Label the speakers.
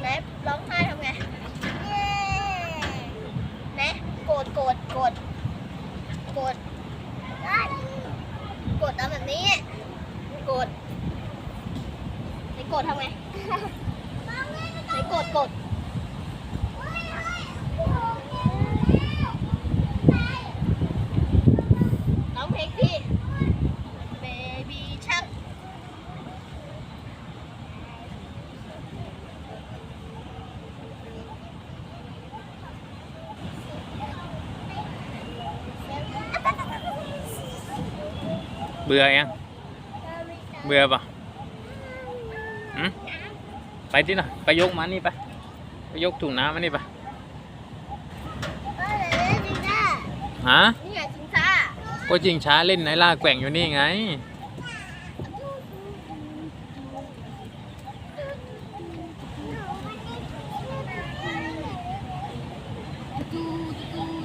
Speaker 1: ไหนร้องไห้ทำไงไหนโกรธโกรธโกรธโกรธโกรธทำแบบนี้โกรธไหนโกรธทำไงไหนโกรธโกรธร้องเพลงพี่
Speaker 2: เบื่อยัง
Speaker 3: เบื
Speaker 2: ่อปะไปที่น่ะไปยกมันนี่ไปไปยกถุงน้ำมันนี่ไปฮะ
Speaker 1: นี่ไงจิงช้า
Speaker 2: ก็จริงช้าเล่นไหนล่าแกว่งอยู่นี่ไง
Speaker 1: ดูดู